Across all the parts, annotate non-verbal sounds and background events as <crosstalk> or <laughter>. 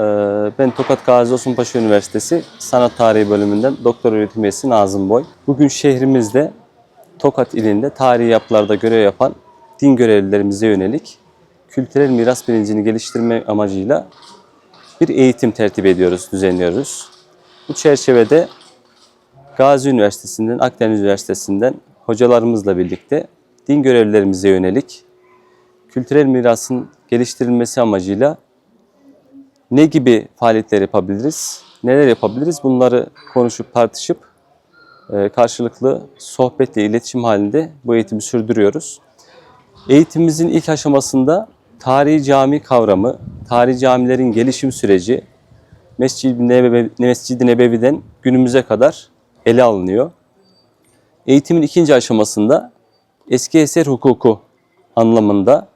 Ee, Ben Tokat Gazi Osman Paşa Üniversitesi Sanat Tarihi bölümünden doktor öğretim üyesi Nazım Boy. Bugün şehrimizde Tokat ilinde tarihi yapılarda görev yapan din görevlilerimize yönelik kültürel miras bilincini geliştirme amacıyla bir eğitim tertip ediyoruz, düzenliyoruz. Bu çerçevede Gazi Üniversitesi'nden, Akdeniz Üniversitesi'nden hocalarımızla birlikte din görevlilerimize yönelik kültürel mirasın geliştirilmesi amacıyla ne gibi faaliyetler yapabiliriz, neler yapabiliriz bunları konuşup tartışıp e, karşılıklı sohbetle iletişim halinde bu eğitimi sürdürüyoruz. Eğitimimizin ilk aşamasında tarihi cami kavramı, tarihi camilerin gelişim süreci, Mescid-i Nebevi, Mescid-i Nebevi'den günümüze kadar ele alınıyor. Eğitimin ikinci aşamasında eski eser hukuku anlamında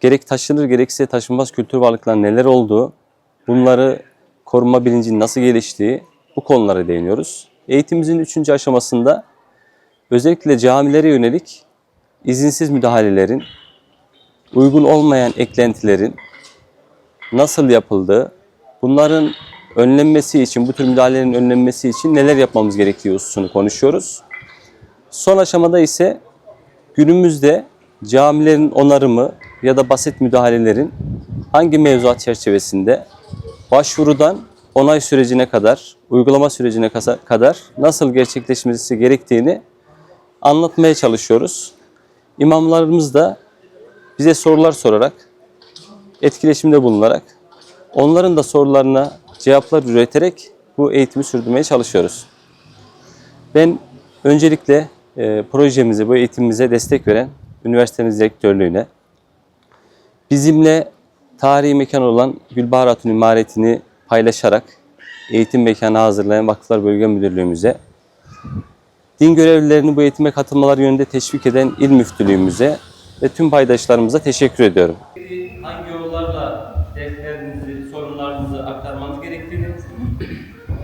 gerek taşınır gerekse taşınmaz kültür varlıkların neler olduğu, bunları koruma bilincinin nasıl geliştiği bu konulara değiniyoruz. Eğitimimizin üçüncü aşamasında özellikle camilere yönelik izinsiz müdahalelerin, uygun olmayan eklentilerin nasıl yapıldığı, bunların önlenmesi için, bu tür müdahalelerin önlenmesi için neler yapmamız gerektiği hususunu konuşuyoruz. Son aşamada ise günümüzde camilerin onarımı ya da basit müdahalelerin hangi mevzuat çerçevesinde başvurudan onay sürecine kadar, uygulama sürecine kadar nasıl gerçekleşmesi gerektiğini anlatmaya çalışıyoruz. İmamlarımız da bize sorular sorarak, etkileşimde bulunarak, onların da sorularına cevaplar üreterek bu eğitimi sürdürmeye çalışıyoruz. Ben öncelikle e, projemize, bu eğitimimize destek veren üniversitemiz rektörlüğüne, bizimle tarihi mekan olan Gülbahar Hatun imaretini paylaşarak eğitim mekanı hazırlayan Vakıflar Bölge Müdürlüğümüze, din görevlilerini bu eğitime katılmaları yönünde teşvik eden İl Müftülüğümüze ve tüm paydaşlarımıza teşekkür ediyorum. hangi yollarla dertlerinizi, sorunlarınızı aktarmanız gerektiğini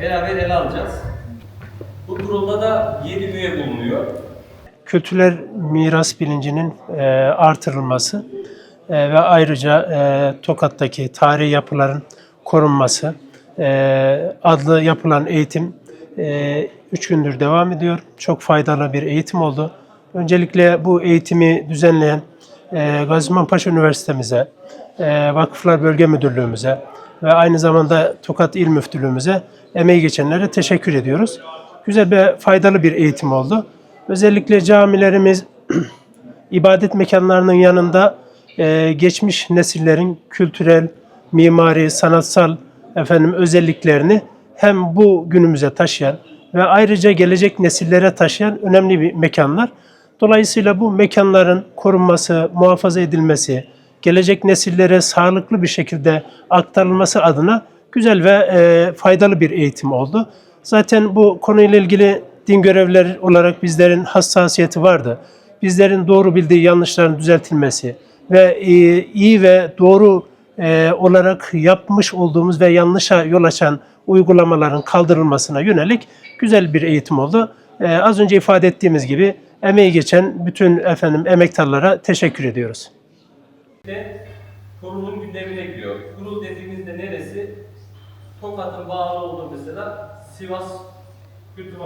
beraber ele alacağız. Bu kurulda da 7 üye bulunuyor. kültürel miras bilincinin e, artırılması e, ve ayrıca e, Tokat'taki tarihi yapıların korunması e, adlı yapılan eğitim 3 gündür devam ediyor. Çok faydalı bir eğitim oldu. Öncelikle bu eğitimi düzenleyen e, Gaziman Paşa Üniversitemize, e, Vakıflar Bölge Müdürlüğümüze ve aynı zamanda Tokat İl Müftülüğümüze emeği geçenlere teşekkür ediyoruz. Güzel ve faydalı bir eğitim oldu. Özellikle camilerimiz <clears throat> ibadet mekanlarının yanında e, geçmiş nesillerin kültürel, mimari, sanatsal efendim özelliklerini hem bu günümüze taşıyan ve ayrıca gelecek nesillere taşıyan önemli bir mekanlar. Dolayısıyla bu mekanların korunması, muhafaza edilmesi, gelecek nesillere sağlıklı bir şekilde aktarılması adına güzel ve e, faydalı bir eğitim oldu. Zaten bu konuyla ilgili din görevlileri olarak bizlerin hassasiyeti vardı. Bizlerin doğru bildiği yanlışların düzeltilmesi ve e, iyi ve doğru e, olarak yapmış olduğumuz ve yanlışa yol açan uygulamaların kaldırılmasına yönelik güzel bir eğitim oldu. E, az önce ifade ettiğimiz gibi emeği geçen bütün efendim emektarlara teşekkür ediyoruz. Kurulun gündemine giriyor. Kurul dediğimizde neresi? Tokat'ın bağlı olduğu mesela Sivas Kültür